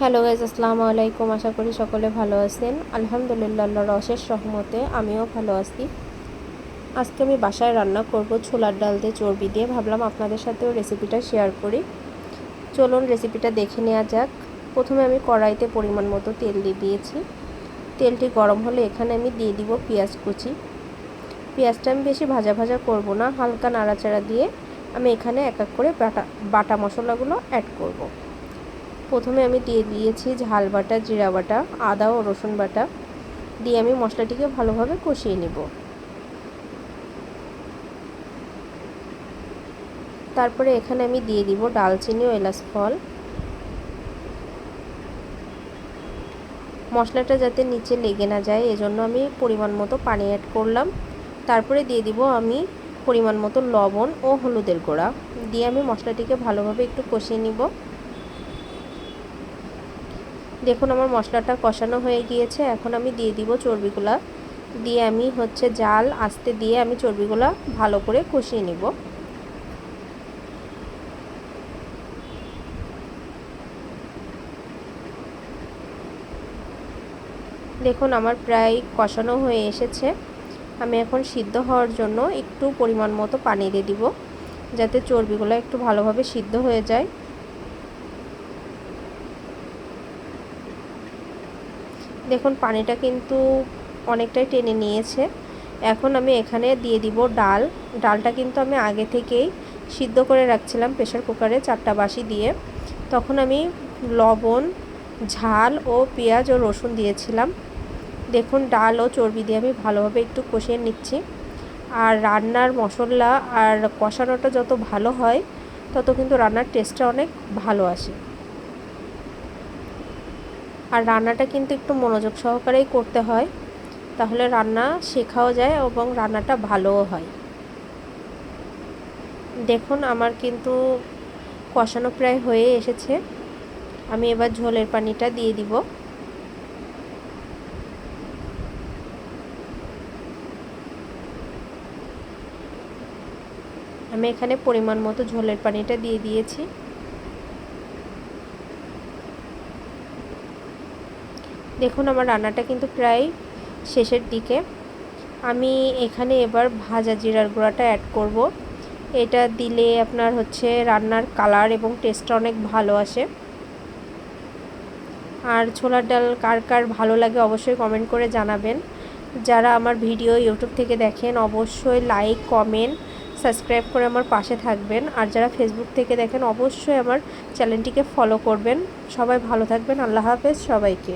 Hello guys আসসালামু আলাইকুম। আশা করি সকলে ভালো আছেন। আলহামদুলিল্লাহ, আল্লাহর অশেষ রহমতে আমিও ভালো আছি। আজকে আমি বাসায় রান্না করব ছোলার ডাল দিয়ে চর্বি দিয়ে। ভাবলাম আপনাদের সাথেও রেসিপিটা শেয়ার করি। চলুন রেসিপিটা দেখে নেওয়া যাক। প্রথমে আমি কড়াইতে পরিমাণ মতো তেল দিয়ে দিয়েছি। তেলটি গরম হলে এখানে আমি দিয়ে দিব পেঁয়াজ কুচি। পেঁয়াজটা আমি বেশি ভাজা ভাজা করব না, হালকা নাড়াচাড়া দিয়ে আমি এখানে এক এক করে বাটা বাটা মশলাগুলো অ্যাড করব। প্রথমে আমি দিয়ে দিয়েছি ঝাল বাটা, জিরা বাটা, আদা ও রসুন বাটা। দিয়ে আমি মশলাটিকে ভালোভাবে কষিয়ে নেব। তারপরে এখানে আমি দিয়ে দিব ডালচিনি ও এলাচ ফল। মশলাটা যাতে নিচে লেগে না যায়, এজন্য আমি পরিমাণ মতো পানি অ্যাড করলাম। তারপরে দিয়ে দিব আমি পরিমাণ মতো লবণ ও হলুদের গুঁড়া। দিয়ে আমি মশলাটিকে ভালোভাবে একটু কষিয়ে নিব। দেখুন, আমার মশলাটা কষানো হয়ে গিয়েছে। এখন আমি দিয়ে দিব চর্বিগুলা। দিয়ে আমি হচ্ছে জাল, আস্তে দিয়ে আমি চর্বিগুলা ভালো করে কষিয়ে নিব। দেখুন, আমার প্রায় কষানো হয়ে এসেছে। আমি এখন সিদ্ধ হওয়ার জন্য একটু পরিমাণ মতো পানি দিয়ে দিব, যাতে চর্বিগুলো একটু ভালোভাবে সিদ্ধ হয়ে যায়। দেখুন, পানিটা কিন্তু অনেকটাই টেনে নিয়েছে। এখন আমি এখানে দিয়ে দিব ডাল। ডালটা কিন্তু আমি আগে থেকেই সিদ্ধ করে রাখছিলাম প্রেশার কুকারে চারটা বাসি দিয়ে। তখন আমি লবণ, ঝাল ও পেঁয়াজ ও রসুন দিয়েছিলাম। দেখুন, ডাল ও চর্বি দিয়ে আমি ভালোভাবে একটু কষিয়ে নিচ্ছি। আর রান্নার মশলা আর কষানোটা যত ভালো হয়, তত কিন্তু রান্নার টেস্টটা অনেক ভালো আসে। আর রান্নাটা কিন্তু একটু মনোযোগ সহকারেই করতে হয়। তাহলে রান্না শেখাও যায় এবং রান্নাটা ভালোও হয়। দেখুন, আমার কিন্তু কষানো প্রায় হয়ে এসেছে। আমি এবার ঝোলের পানিটা দিয়ে দিব। আমি এখানে পরিমাণ মতো ঝোলের পানিটা দিয়ে দিয়েছি। দেখুন, আমার রান্নাটা কিন্তু প্রায় শেষের দিকে। আমি এখানে এবার ভাজা জিরার গুঁড়াটা অ্যাড করব। এটা দিলে আপনার হচ্ছে রান্নার কালার এবং টেস্টটা অনেক ভালো আসে। আর ছোলার ডাল কার কার ভালো লাগে অবশ্যই কমেন্ট করে জানাবেন। যারা আমার ভিডিও ইউটিউব থেকে দেখেন, অবশ্যই লাইক কমেন্ট সাবস্ক্রাইব করে আমার পাশে থাকবেন। আর যারা ফেসবুক থেকে দেখেন, অবশ্যই আমার চ্যানেলটিকে ফলো করবেন। সবাই ভালো থাকবেন। আল্লাহ হাফেজ। সবাইকে।